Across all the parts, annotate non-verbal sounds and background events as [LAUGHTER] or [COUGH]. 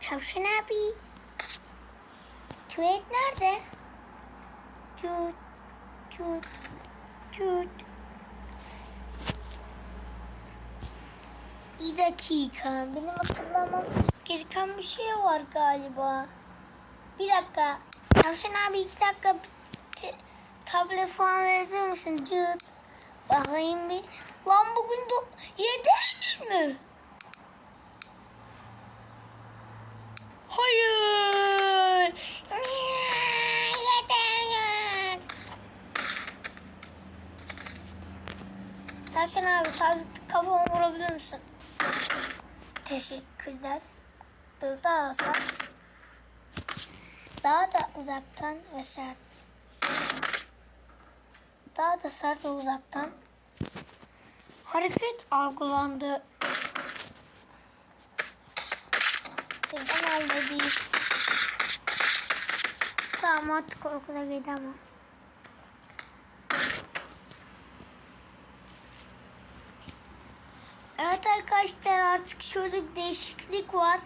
Tavşan abi. Tuvalet nerede? Tut, tut, tut. Bir dakika. Benim hatırlamam gereken bir şey var galiba. Bir dakika. Tavşan abi iki dakika tablet falan verebilir misin? Cıt. Bakayım bir. Lan bugün de yedi mü? Hayır. Yeter. Tavşan abi tablet kafama vurabilir misin? Teşekkürler. Dur daha sert. Daha da uzaktan ve sert. Daha da sert ve uzaktan. Hareket algılandı. Halde değil. Tamam artık okula gidemem. Evet arkadaşlar artık şöyle bir değişiklik var.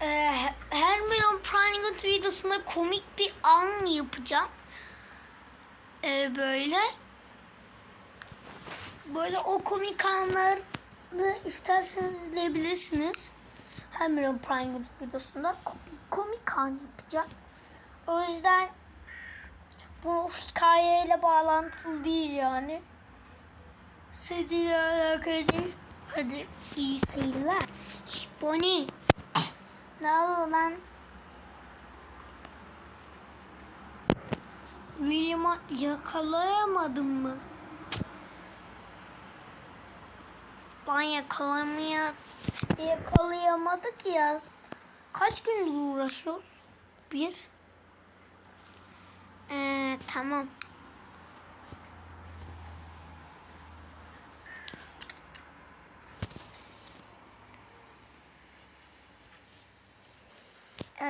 Ee, Hermione Pringle videosunda komik bir an yapacağım. Ee, böyle. Böyle o komik anları isterseniz izleyebilirsiniz. Hermione Pringle videosunda komik, komik an yapacağım. O yüzden bu hikayeyle bağlantılı değil yani. Sevgiyle alakalı. Hadi iyi seyirler. Şş, Bonnie. Ne oldu lan? William'ı yakalayamadım mı? Ben yakalamaya yakalayamadık ya. Kaç gündür uğraşıyoruz? Bir. Ee, tamam.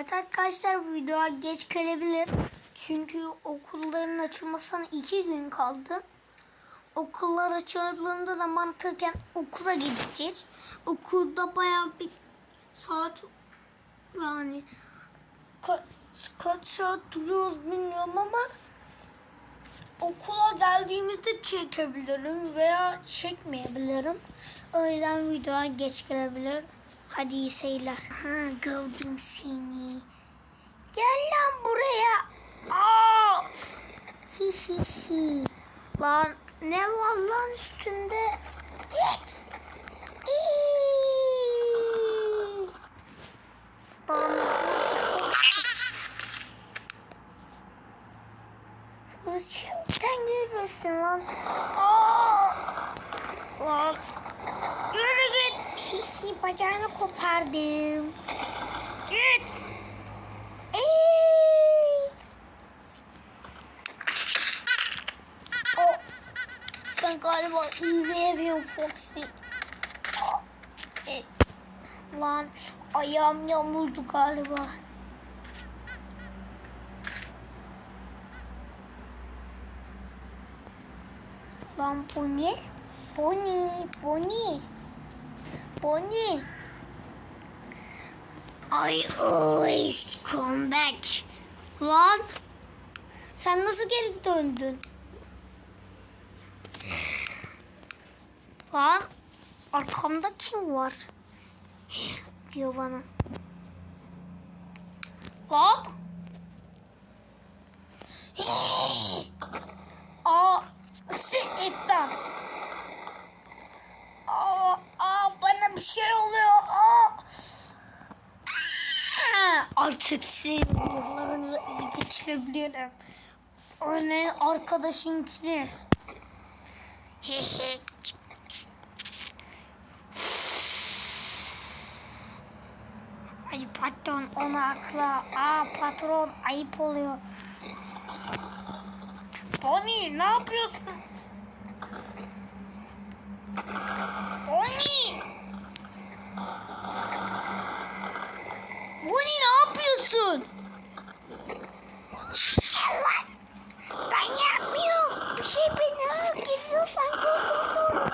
Evet arkadaşlar bu videolar geç gelebilir. Çünkü okulların açılmasına iki gün kaldı. Okullar açıldığında da mantıken okula gideceğiz. Okulda bayağı bir saat yani kaç, kaç saat duruyoruz bilmiyorum ama okula geldiğimizde çekebilirim veya çekmeyebilirim. O yüzden videolar geç gelebilir. Hadi iyi seyirler. Ha gördüm seni. Gel lan buraya. Aa! Hi hi hi. Lan ne var lan üstünde? Git. Şimdiden görürsün lan. Aa! Lan. Yürü git. Hihi bacağını kopardım. Git. Eee. O. Ben galiba izleyemiyorum Foxy. Aa, e, Lan ayağım yamuldu galiba. Lan bu ne? Bonnie, Bonnie. Bonnie. I always come back. Lan. Sen nasıl geri döndün? Lan. Arkamda kim var? Diyor bana. Lan. Aa. Etten. Aa, aa, bana bir şey oluyor. Aa. Artık sizin ruhlarınızı ele geçirebilirim. Örneğin arkadaşınkini. Ay patron onu akla. Aa patron ayıp oluyor. Bonnie ne yapıyorsun? Bonnie! Bonnie ne yapıyorsun? Allah! Ben yapmıyorum. Bir şey beni geliyorsan korkun doğru.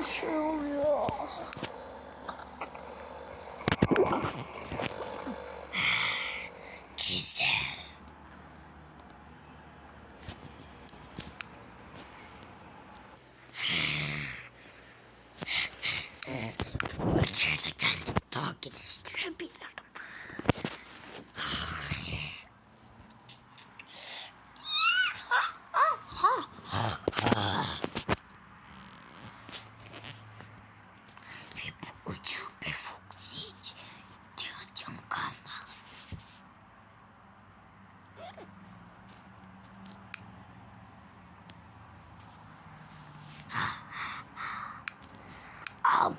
bir şey oluyor. Güzel. Bu içeride kendim daha geliştirebilirim. Ve bu ucube Foxy hiç ihtiyacım kalmaz.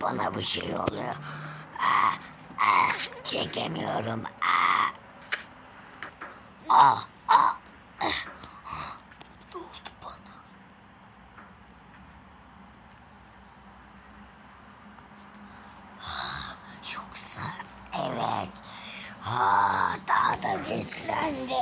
Bana bir şey oluyor. Aa, aa, çekemiyorum. Aa. Aa, aa. Ne oldu bana? Ah, Yoksa evet. Ha, daha da güçlendi.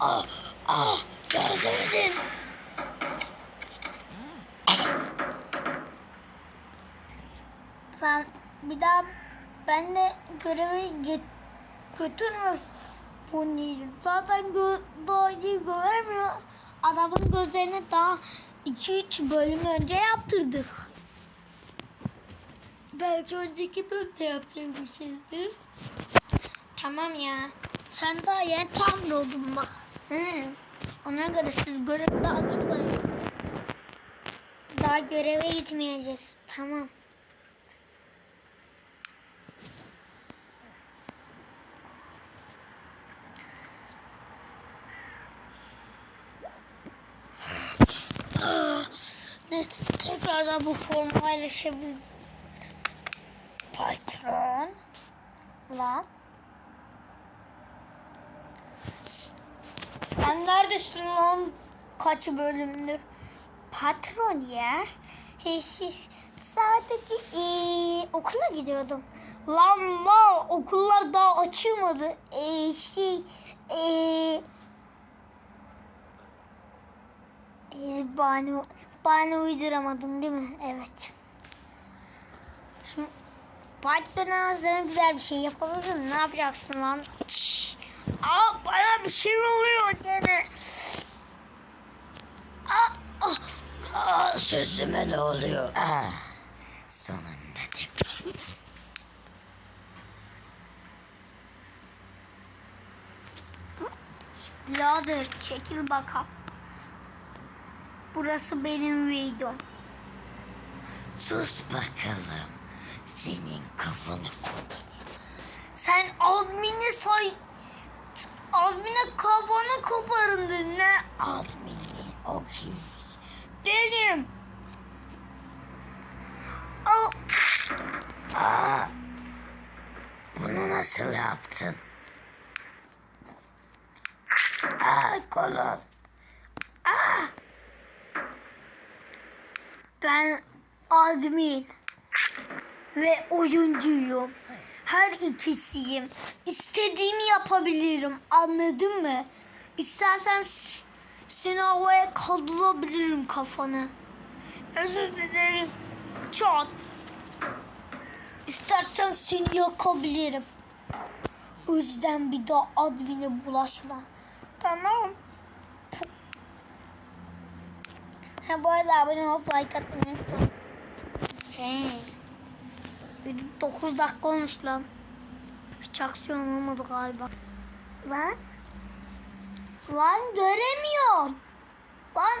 Ah, ah, edin. Sen bir daha ben de görevi get götürme Pony'yi. Zaten gö iyi göremiyor. Adamın gözlerini daha 2-3 bölüm önce yaptırdık. Belki önceki bölümde yaptırmışızdır. Tamam ya. Sen daha yeni tamir oldun bak. Hı. Ona göre siz görev daha gitmeyin. Daha göreve gitmeyeceğiz. Tamam. Ne tekrardan bu formu paylaşabilirim. Patron. Lan. Sen neredesin lan? Kaç bölümdür? Patron ya. [LAUGHS] Sadece ee, okula gidiyordum. Lan mal okullar daha açılmadı. Ee, şey ee, ee, bahane, bahane uyduramadın değil mi? Evet. Patrona sana güzel bir şey yapabilirim. Ne yapacaksın lan? Şşş. Aa, bana bir şey oluyor gene. Aa, ah. Aa, sözüme ne oluyor? Ah, sonunda tekrardan. Birader çekil bakalım. Burası benim videom. Sus bakalım. Senin kafanı. Sen admine say... Admine kafanı koparın dedin ne? Admini o kim? Benim. Al. Bunu nasıl yaptın? Aa, kolum. Ben admin ve oyuncuyum. Her ikisiyim. İstediğimi yapabilirim. Anladın mı? İstersen s- seni havaya kaldırabilirim kafanı. Özür dilerim. Çat. İstersen seni yakabilirim. O yüzden bir daha admine bulaşma. Tamam. Ha bu arada abone olup like atmayı unutmayın. He. 9 dakika olmuş lan. Hiç aksiyon olmadı galiba. Lan. Lan göremiyorum. Lan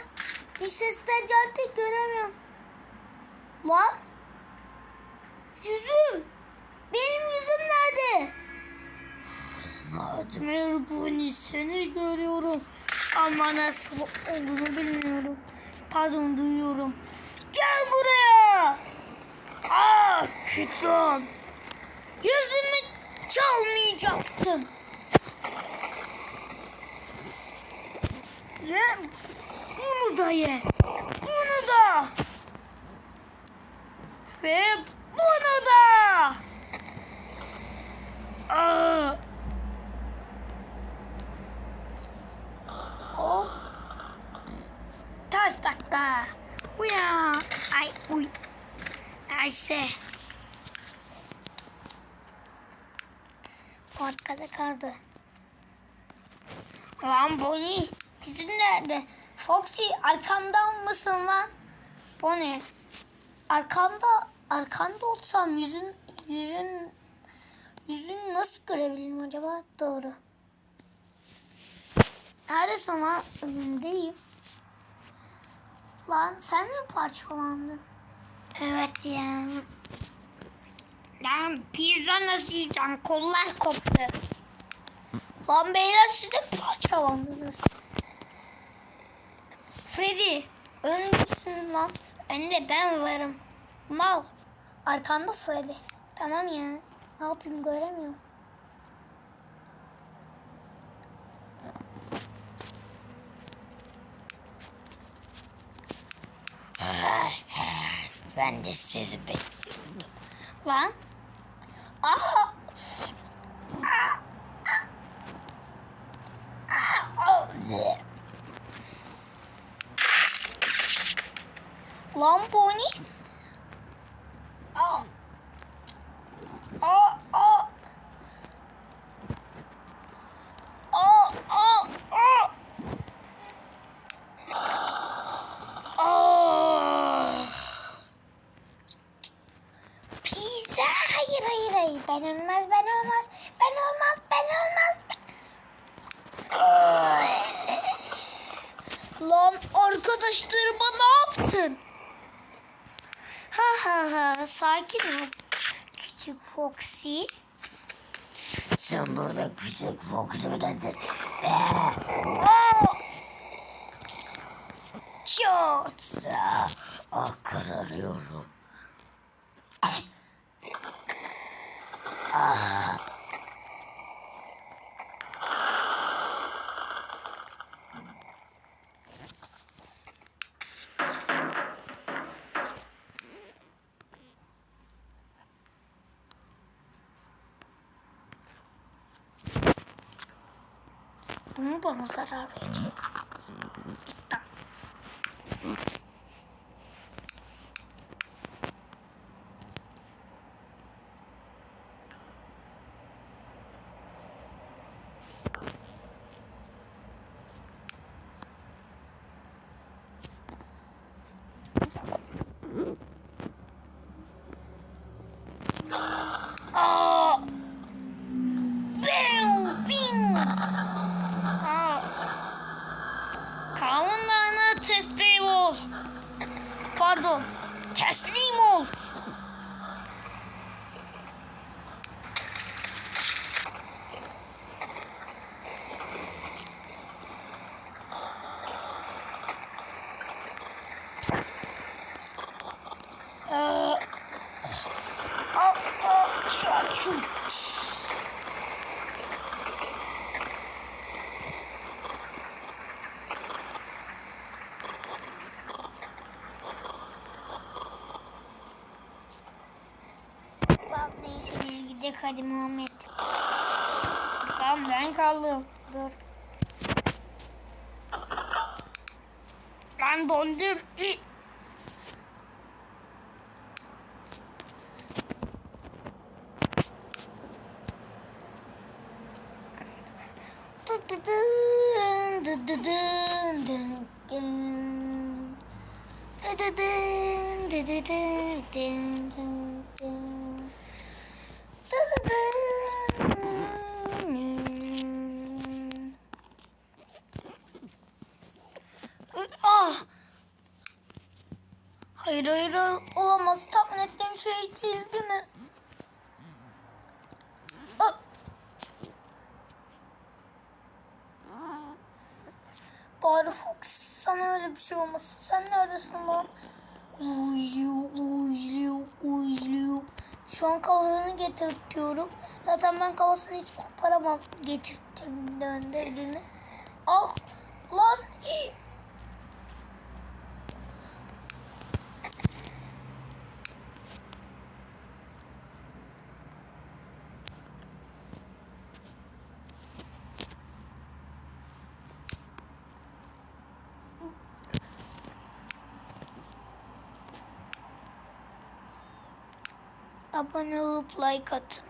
bir sesler geldi göremiyorum. Lan. Yüzüm. Benim yüzüm nerede? Merhaba seni görüyorum. Ama nasıl olduğunu bilmiyorum. Pardon duyuyorum. Gel buraya. Kütlan. Yüzümü çalmayacaktın. Ve bunu da ye. Bunu da. Ve bunu da. Aa. Hop. Ters dakika. Uya. Ay uy. Ayşe. Bu arkada kaldı. Lan Bonnie. Yüzün nerede? Foxy arkamdan mısın lan? Bonnie. Arkamda arkanda olsam yüzün yüzün yüzün nasıl görebilirim acaba? Doğru. Neredesin lan? Önündeyim. Lan sen mi parçalandın? Evet ya. Lan pizza nasıl yiyeceksin? Kollar koptu. Lan beyler siz de parçalandınız. Freddy öndesin lan. Önde ben varım. Mal. Arkanda Freddy. Tamam ya. Ne yapayım göremiyorum. Ben de sizi bekliyordum. Lan. Aa. Lan Bonnie. Aa. Aa, aa. Aa, aa, aa. Aa. Pizza. Hayır. Ben olmaz, ben olmaz. Ben olmaz, ben olmaz. Lan arkadaşlarıma ne yaptın? Ha ha ha sakin ol. Küçük Foxy. Sen burada küçük Fox'udadır. Çot. Ah kararıyorum. Bunu bana zarar verecek. Tamam. Aa! Bing, bing. Aa. Kanunlarına teslim ol. Pardon. Teslim ol. Ee, aa, aa, çat, çut. Bak neyse biz gidelim hadi Muhammed. Tamam ben kaldım. Dur. Ben dondum. Dun, du du dun, dun, dun, dun. Du du dun. Ah! Hayır hayır. olamaz. Tahmin ettiğim şey değil değil mi? Ah! Bari Fox sana öyle bir şey olmasın. Sen neredesin lan? Uyuyor, uyuyor, uyuyor. Şu an kafasını getirtiyorum. Zaten ben kafasını hiç koparamam getirttim döndürdüğünü. Ah lan. Hii. Abone olup like atın.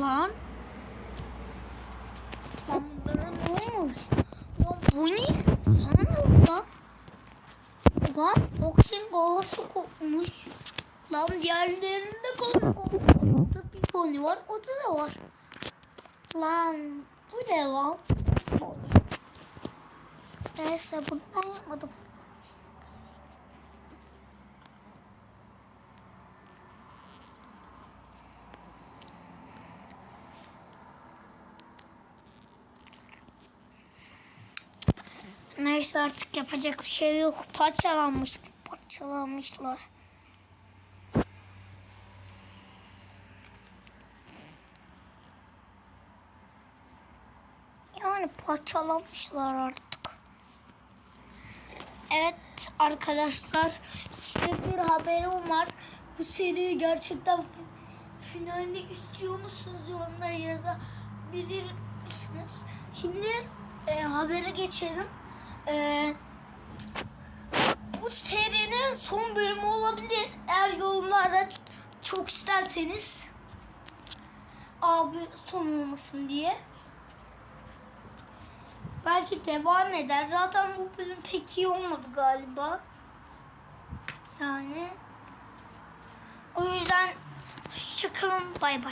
Lan. Olmuş? Lan bu ne? Sana ne oldu lan? Lan Fox'in kafası kopmuş. Lan diğerlerinde kafası kopmuş. Orada bir pony var. Orada da var. Lan bu ne lan? Pony. Neyse bunu ben yapmadım. Neyse artık yapacak bir şey yok. Parçalanmış. Parçalanmışlar. Yani parçalanmışlar artık. Evet arkadaşlar size bir haberim var. Bu seriyi gerçekten fi- finalde istiyor musunuz yorumlara yazabilirsiniz. Şimdi e, habere geçelim. E, bu serinin son bölümü olabilir. Eğer yorumlarda çok isterseniz abi son olmasın diye. Belki devam eder. Zaten bu bölüm pek iyi olmadı galiba. Yani o yüzden hoşçakalın bay bay.